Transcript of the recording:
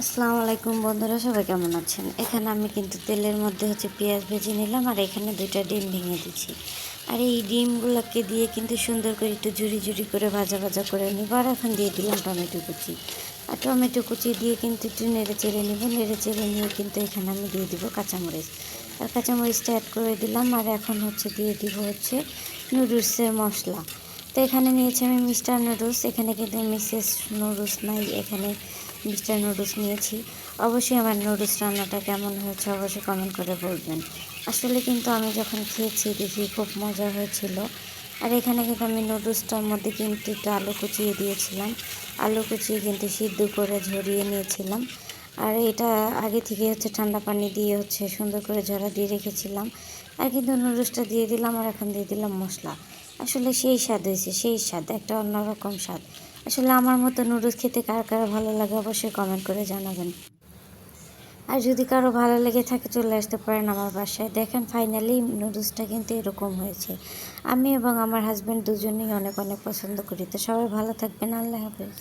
আসসালামু আলাইকুম বন্ধুরা, সবাই কেমন আছেন? এখানে আমি কিন্তু তেলের মধ্যে হচ্ছে পেঁয়াজ ভেজে নিলাম আর এখানে দুইটা ডিম ভেঙে দিচ্ছি। আর এই ডিমগুলোকে দিয়ে কিন্তু সুন্দর করে একটু ঝুড়ি ঝুড়ি করে ভাজা ভাজা করে নিব আর এখন দিয়ে দিলাম টমেটো কুচি। আর টমেটো কুচি দিয়ে কিন্তু একটু নেড়ে চেড়ে নিব, নেড়ে চেড়ে নিয়ে কিন্তু এখানে আমি দিয়ে দিব কাঁচামরিচ। আর কাঁচামরিচটা অ্যাড করে দিলাম আর এখন হচ্ছে দিয়ে দিব হচ্ছে নুডলসের মশলা। তো এখানে নিয়েছি আমি মিস্টার নুডলস। এখানে কিন্তু মিসেস নুডলস নাই, এখানে মিস্টার নুডলস নিয়েছি। অবশ্যই আমার নুডলস রান্নাটা কেমন হয়েছে অবশ্যই কমেন্ট করে বলবেন। আসলে কিন্তু আমি যখন খেয়েছি দেখি খুব মজা হয়েছিল। আর এখানে কিন্তু আমি নুডলসটার মধ্যে কিন্তু একটু আলু কুচিয়ে দিয়েছিলাম। আলু কুচিয়ে কিন্তু সিদ্ধ করে ঝরিয়ে নিয়েছিলাম। আর এটা আগে থেকে হচ্ছে ঠান্ডা পানি দিয়ে হচ্ছে সুন্দর করে ঝরা দিয়ে রেখেছিলাম। আর কিন্তু নুডলসটা দিয়ে দিলাম আর এখন দিয়ে দিলাম মশলা। আসলে সেই স্বাদ হয়েছে, সেই স্বাদ, একটা অন্যরকম স্বাদ। আসলে আমার মতো নুডলস খেতে কার কার ভালো লাগে অবশ্যই কমেন্ট করে জানাবেন। আর যদি কারও ভালো লেগে থাকে চলে আসতে পারেন আমার বাসায়। দেখেন ফাইনালি নুডলসটা কিন্তু এরকম হয়েছে। আমি এবং আমার হাজব্যান্ড দুজনেই অনেক অনেক পছন্দ করি। তো সবাই ভালো থাকবেন। আল্লাহ হাফেজ।